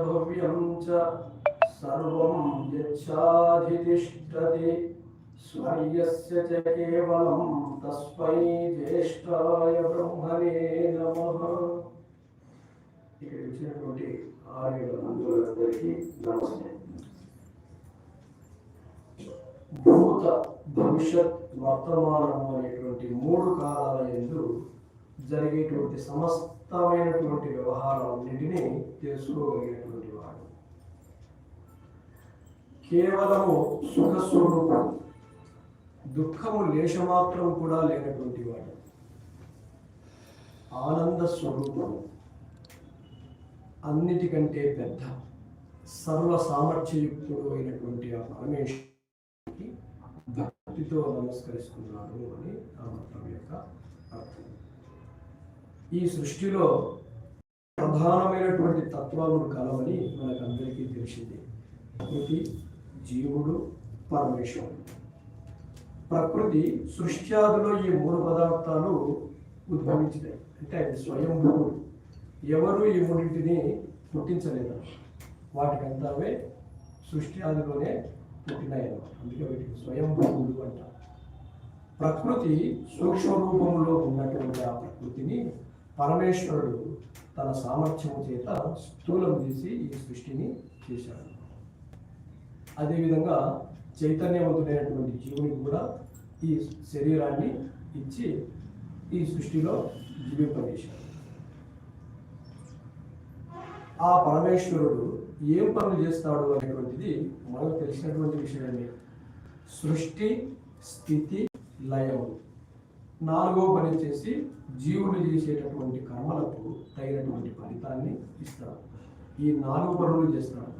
भव्यं च सर्वं यच्छाधितिष्ठति स्वर्यस्य च केवलं तस्मै ज्येष्ठाय ब्रह्मणे नमः ఇక్కడ ఇచ్చినటువంటి ఆర్యుల బంధువులందరికీ నమస్తే భూత భవిష్యత్ వర్తమానం అనేటువంటి మూడు కాలాల ఎందు జరిగేటువంటి సమస్తమైనటువంటి వ్యవహారాలన్నింటినీ తెలుసుకోగలిగినటువంటి కేవలము సుఖస్వరూపం దుఃఖము లేశమాత్రం కూడా లేనటువంటి వాడు. ఆనంద స్వరూపం. అన్నిటికంటే పెద్ద సర్వ సామర్థ్యయుక్తుడు అయినటువంటి ఆ పరమేశ్వరుడికి భక్తితో నమస్కరిస్తున్నాను అని ఆ మంత్రం యొక్క అర్థం. ఈ సృష్టిలో ప్రధానమైనటువంటి తత్వాలు కలవని మనకందరికీ తెలిసింది. ప్రకృతి జీవుడు పరమేశ్వరుడు. ప్రకృతి సృష్ట్యాదిలో ఈ మూడు పదార్థాలు ఉద్భవించినాయి అంటే అది స్వయంభూవుడు ఎవరు ఈ మూడింటిని పుట్టించలేదు. వాటికంతావే సృష్టి ఆదిలోనే పుట్టినాయి అందుకే వీటికి స్వయంభూడు అంట. ప్రకృతి సూక్ష్మ రూపంలో ఉన్నటువంటి ఆ ప్రకృతిని పరమేశ్వరుడు తన సామర్థ్యం చేత స్థూలం తీసి ఈ సృష్టిని చేశాడు. అదేవిధంగా చైతన్యవంతుడైనటువంటి జీవునికి కూడా ఈ శరీరాన్ని ఇచ్చి ఈ సృష్టిలో జీవింపజేశాడు. ఆ పరమేశ్వరుడు ఏం పనులు చేస్తాడు అనేటువంటిది మనకు తెలిసినటువంటి విషయమే. సృష్టి స్థితి లయం నాలుగో పని చేసి జీవులు చేసేటటువంటి కర్మలకు తగినటువంటి ఫలితాన్ని ఇస్తాడు. ఈ నాలుగు పనులు చేస్తాడు.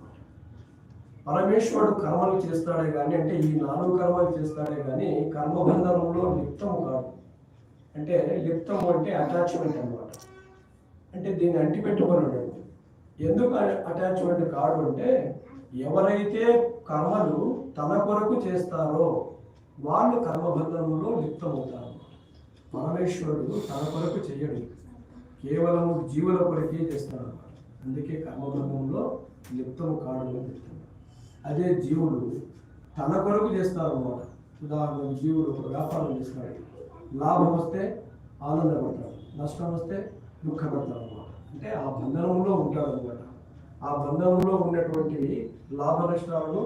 పరమేశ్వరుడు కర్మలు చేస్తాడే కానీ అంటే ఈ నాలుగు కర్మలు చేస్తాడే కానీ కర్మబంధనంలో లిప్తం కాదు. అంటే లిప్తం అంటే అటాచ్మెంట్ అన్నమాట. అంటే దీన్ని అంటిపెట్టుకొని ఉన్నాడు ఎందుకు అటాచ్మెంట్ కాడు అంటే ఎవరైతే కర్మలు తన కొరకు చేస్తారో వాళ్ళు కర్మబంధనంలో లిప్తమవుతారు. పరమేశ్వరుడు తన కొరకు చేయడు. కేవలము జీవుల కొరకే చేస్తాడు అందుకే కర్మబంధంలో లిప్తం కాడు అని అదే జీవుడు. తన కొరకు చేస్తారు అన్నమాట ఉదాహరణకు జీవుడు ఒక వ్యాపారం చేస్తాడు లాభం వస్తే ఆనందపడతాడు. నష్టం వస్తే దుఃఖపడతాడు అన్నమాట అంటే ఆ బంధనంలో ఉంటాడు అనమాట ఆ బంధనంలో ఉన్నటువంటి లాభ నష్టాలను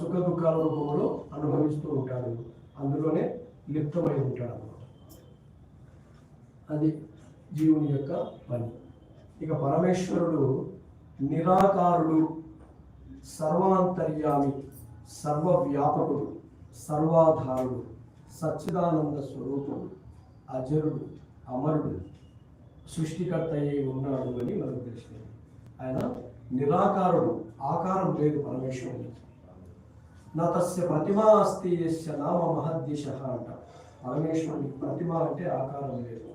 సుఖ దుఃఖాల రూపంలో అనుభవిస్తూ ఉంటాడు. అందులోనే లిప్తమై ఉంటాడు అనమాట అది జీవుని యొక్క పని. ఇక పరమేశ్వరుడు నిరాకారుడు సర్వాంతర్యామి సర్వవ్యాపకుడు సర్వాధారుడు సచ్చిదానంద స్వరూపుడు అజరుడు అమరుడు సృష్టికర్త అయ్యి ఉన్నాడు అని మనకు తెలిసింది ఆయన నిరాకారుడు ఆకారం లేదు పరమేశ్వరుడు. నా తస్య ప్రతిమ అస్తి యస్య నామ మహద్దిశ అంట. పరమేశ్వరుడికి ప్రతిమ అంటే ఆకారం లేదు.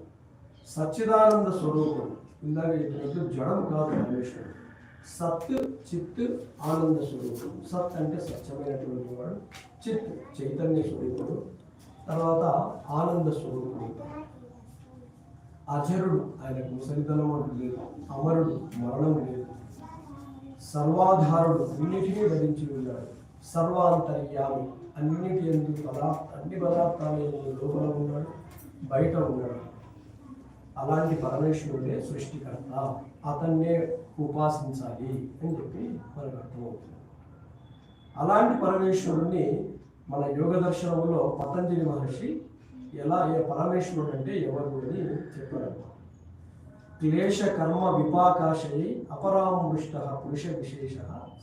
సచ్చిదానంద స్వరూపుడు. ఇందాక చెప్పినట్లు జడం కాదు పరమేశ్వరుడు. సత్ చిత్ ఆనంద స్వరూపుడు సత్ అంటే స్వచ్ఛమైనటువంటి వాడు. చిత్ చైతన్య స్వరూపుడు. తర్వాత ఆనంద స్వరూపుడు. అజరుడు ఆయనకు ముసలితనం అంటూ లేదు. అమరుడు మరణం లేదు. సర్వాధారుడు అన్నిటినీ భరించి ఉన్నాడు. సర్వాంతర్యామి అన్నిటి ఎందుకు పదార్థ అన్ని పదార్థాలు లోపల ఉన్నాడు. బయట ఉన్నాడు. అలాంటి పరమేశ్వరుడే సృష్టికర్త. అతన్నే ఉపాసించాలి అని చెప్పి మనకు అర్థమవుతుంది. అలాంటి పరమేశ్వరుణ్ణి మన యోగ దర్శనంలో పతంజలి మహర్షి ఎలా ఏ పరమేశ్వరుడు అంటే ఎవరు అని చెప్పారు క్లేశ కర్మ విపాకాశయి అపరామృష్ట పురుష విశేష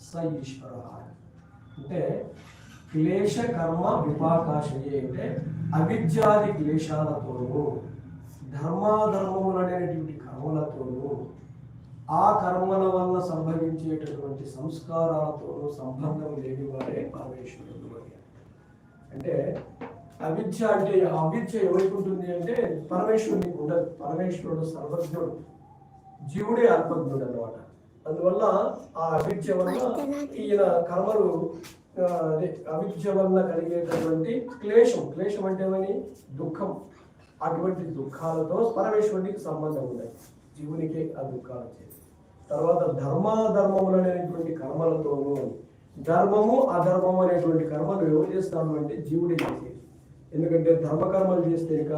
స ఈశ్వర అంటే క్లేశ కర్మ విపాకాశయే అంటే అవిద్యాది క్లేశాలతోనూ ధర్మాధర్మములనేటువంటి కర్మలతోనూ ఆ కర్మల వల్ల సంభవించేటటువంటి సంస్కారాలతోనూ సంబంధం లేని వారే పరమేశ్వరుడు అంటే అవిద్య అంటే అవిద్య ఎవరికి ఉంటుంది అంటే పరమేశ్వరునికి ఉండదు పరమేశ్వరుడు సర్వజ్ఞుడు జీవుడే అల్పజ్ఞుడు అనమాట అందువల్ల ఆ అవిద్య వల్ల ఈయన కర్మలు అదే అవిద్య వల్ల కలిగేటటువంటి క్లేశం క్లేశం అంటే ఏమని? దుఃఖం. అటువంటి దుఃఖాలతో పరమేశ్వరునికి సంబంధం ఉన్నాయి జీవునికే ఆ దుఃఖాలు వచ్చేది. తర్వాత ధర్మాధర్మములు అనేటువంటి కర్మలతోనూ ధర్మము అధర్మము అనేటువంటి కర్మలు ఎవరు చేస్తాను అంటే జీవుడే చేసేది. ఎందుకంటే ధర్మ కర్మలు చేస్తే ఇక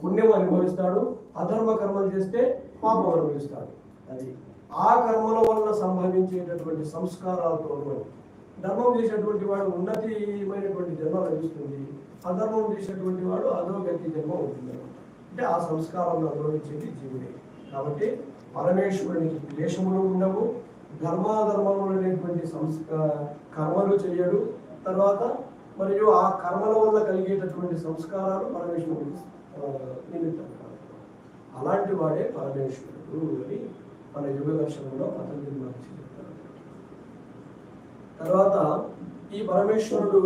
పుణ్యం అనుభవిస్తాడు అధర్మ కర్మలు చేస్తే పాపం అనుభవిస్తాడు. అది ఆ కర్మల వల్ల సంభవించేటటువంటి సంస్కారాలతోనూ ధర్మం చేసేటువంటి వాడు ఉన్నతిమైనటువంటి జన్మ లభిస్తుంది. అధర్మం చేసేటువంటి వాడు అధోగతి జన్మ ఉంటుంది అంటే ఆ సంస్కారాలను అనుభవించేది జీవుడే. కాబట్టి పరమేశ్వరునికి క్లేశములు ఉండవు ధర్మాధర్మములు అనేటువంటి సంస్కా కర్మలు చేయడు. తర్వాత మరియు ఆ కర్మల వల్ల కలిగేటటువంటి సంస్కారాలు పరమేశ్వరుడికి నిమిత్తం అలాంటి వాడే పరమేశ్వరుడు అని మన యుగ దర్శనంలో పతంజలి మహర్షి తర్వాత ఈ పరమేశ్వరుడు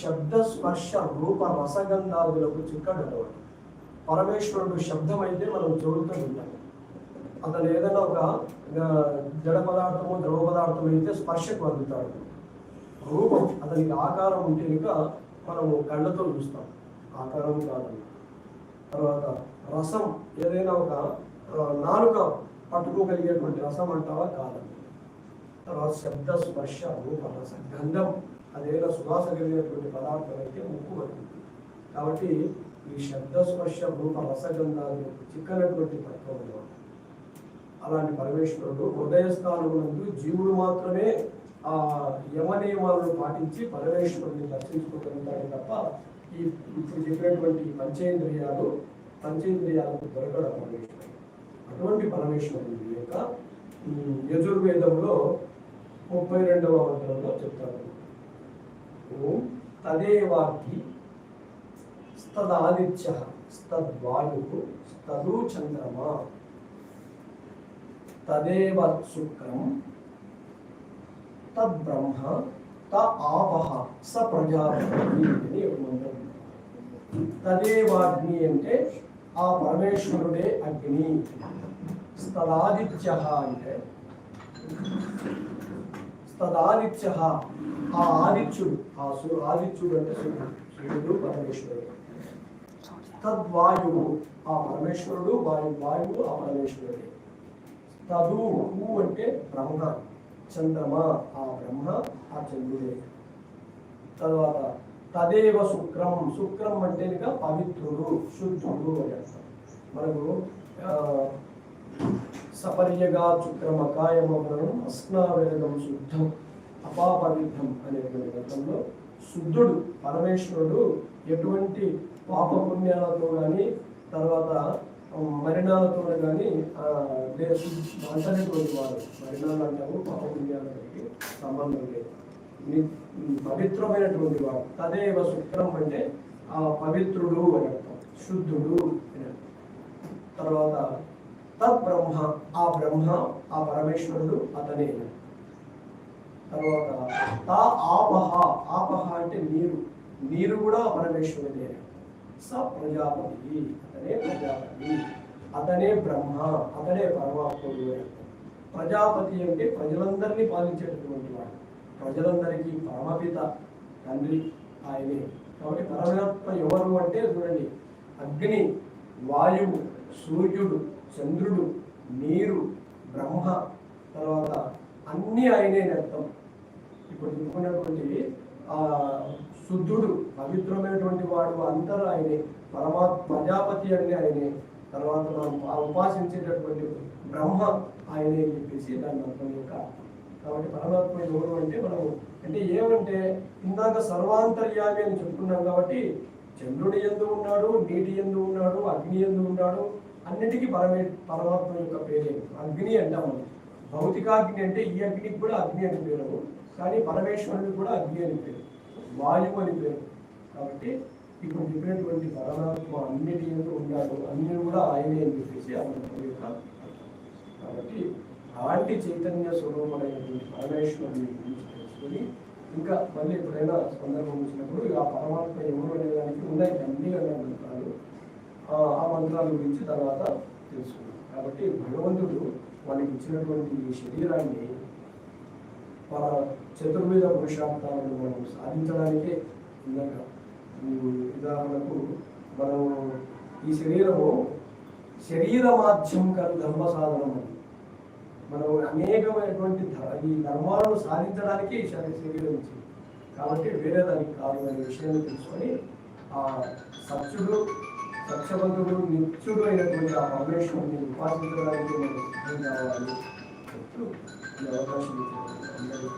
శబ్ద స్పర్శ రూప రసగంధాదులకు చిక్కడవాడు పరమేశ్వరుడు శబ్దం అయితే మనం చెవులతో వింటాం అతను ఏదైనా ఒక జడ పదార్థము ద్రవ పదార్థం అయితే స్పర్శకు అందుతాడు. రూపం అతనికి ఆకారం ఉంటే ఇంకా మనము కళ్ళతో చూస్తాం. ఆకారం కాదు. తర్వాత రసం ఏదైనా ఒక నాలుక పట్టుకోగలిగేటువంటి రసం అంటావా? కాదండి తర్వాత శబ్ద స్పర్శ రూప రస గంధం అదేదో సువాస కలిగినటువంటి పదార్థం అయితే ముక్కు పడుతుంది కాబట్టి ఈ శబ్ద స్పర్శ రూప రసగంధాలు చిక్కనటువంటి తత్వంలో అలాంటి పరమేశ్వరుడు హృదయస్థానమునందు జీవుడు మాత్రమే ఆ యమ నియమాలను పాటించి పరమేశ్వరుని దర్శించుకోగలుగుతాడు తప్ప ఈ ఇప్పుడు చెప్పినటువంటి పంచేంద్రియాలు పంచేంద్రియాలకు దొరకడం పరమేశ్వరుడు. అటువంటి పరమేశ్వరుని యొక్క యజుర్వేదంలో ముప్పై రెండవ మంత్రంలో చెప్తారు ఓం తదేవాకి స్తదాదిత్య స్తద్వాయు స్తదు చంద్రమా. తదేవ శుక్రం తద్బ్రహ్మ త ఆవహ స ప్రజాపతి అని ఒక మంత్రం తదేవాగ్ని అంటే ఆ పరమేశ్వరుడే అగ్ని. స్తదాదిత్య అంటే తదాదిత్య ఆ ఆదిత్యుడు ఆ సూ ఆదిత్యుడు అంటే సూర్యుడు పరమేశ్వరుడు. తద్వాయువు ఆ పరమేశ్వరుడు వాయు వాయువు ఆ పరమేశ్వరుడే. తదు అంటే బ్రహ్మ చంద్రమ ఆ బ్రహ్మ ఆ చంద్రుడే. తర్వాత తదేవ శుక్రం శుక్రం అంటే ఇక పవిత్రుడు శుద్ధుడు అని అర్థం. మనకు ఆ, సపర్యగా శుక్రమకాయమవనం అస్నావేదం శుద్ధం అపాపవిద్ధం అనే గ్రంథంలో శుద్ధుడు పరమేశ్వరుడు ఎటువంటి పాపపుణ్యాలతో కానీ తర్వాత మరణాలతో కానీ అంటనేటువంటి వాడు మరణాలు అంటాము పాపపుణ్యాలకి సంబంధం లేదు. పవిత్రమైనటువంటి వాడు తదేవ శుక్రం అంటే ఆ పవిత్రుడు అని అర్థం శుద్ధుడు అని తర్వాత బ్రహ్మ ఆ పరమేశ్వరుడు అతనే. తర్వాత తా ఆపహ ఆపహ అంటే నీరు. నీరు కూడా పరమేశ్వరుడే. స ప్రజాపతి అతనే ప్రజాపతి. అతనే బ్రహ్మ అతనే పరమాత్ముడు ప్రజాపతి అంటే ప్రజలందరినీ పాలించేటటువంటి వాడు. ప్రజలందరికీ పరమపిత తండ్రి ఆయనే. కాబట్టి పరమాత్మ ఎవరు అంటే చూడండి అగ్ని వాయువు సూర్యుడు చంద్రుడు నీరు బ్రహ్మ తర్వాత అన్నీ ఆయనే అర్థం ఇప్పుడు చెప్పుకున్నటువంటి ఆ శుద్ధుడు పవిత్రమైనటువంటి వాడు అందరూ ఆయనే పరమాత్ ప్రజాపతి అని ఆయనే. తర్వాత మనం ఉపాసించేటటువంటి బ్రహ్మ ఆయనే అని చెప్పేసి దాని అర్థం యొక్క కాబట్టి పరమాత్మ ఎవరు అంటే మనం అంటే ఏమంటే ఇందాక సర్వాంతర్యామి అని చెప్పుకున్నాం కాబట్టి చంద్రుడి ఎందు ఉన్నాడు నీటి ఎందు ఉన్నాడు అగ్ని ఎందు ఉన్నాడు అన్నిటికీ పరమే పరమాత్మ యొక్క పేరే. అగ్ని అంటాము మనం భౌతికాగ్ని అంటే ఈ అగ్నికి కూడా అగ్ని అని పేరు. కానీ పరమేశ్వరుడికి కూడా అగ్ని అని పేరు. వాయువు అని పేరు. కాబట్టి ఇప్పుడు చెప్పినటువంటి పరమాత్మ అన్నిటి ఎందుకు ఉన్నాడు అన్ని కూడా ఆయనే అని చెప్పేసి ఆ యొక్క కాబట్టి అలాంటి చైతన్య స్వరూపమైనటువంటి పరమేశ్వరుని గురించి తెలుసుకొని ఇంకా మళ్ళీ ఎప్పుడైనా సందర్భం వచ్చినప్పుడు ఇక ఆ పరమాత్మ ఎవరు అనే దానికి ఉన్నాయి అన్ని అనే ఆ మంత్రాలు గురించి తర్వాత తెలుసుకున్నాం కాబట్టి భగవంతుడు వాళ్ళకి ఇచ్చినటువంటి ఈ శరీరాన్ని మన చతుర్విధ పురుషార్థాలను మనం సాధించడానికే ఇందాక ఉదాహరణకు మనం ఈ శరీరము శరీరమాధ్యం కాదు ధర్మ సాధనం అని. మనం అనేకమైనటువంటి ఈ ధర్మాలను సాధించడానికి శరీరం ఇచ్చింది. కాబట్టి వేరే దానికి కాదు అనే విషయాన్ని తెలుసుకొని ఆ సత్యుడు లక్షవంతుడు నిత్యుడైనటువంటి ఆ పరమేశ్వరుని ఉపాసించడానికి నేను కావాలి ఎప్పుడు ఈ అవకాశం అందరూ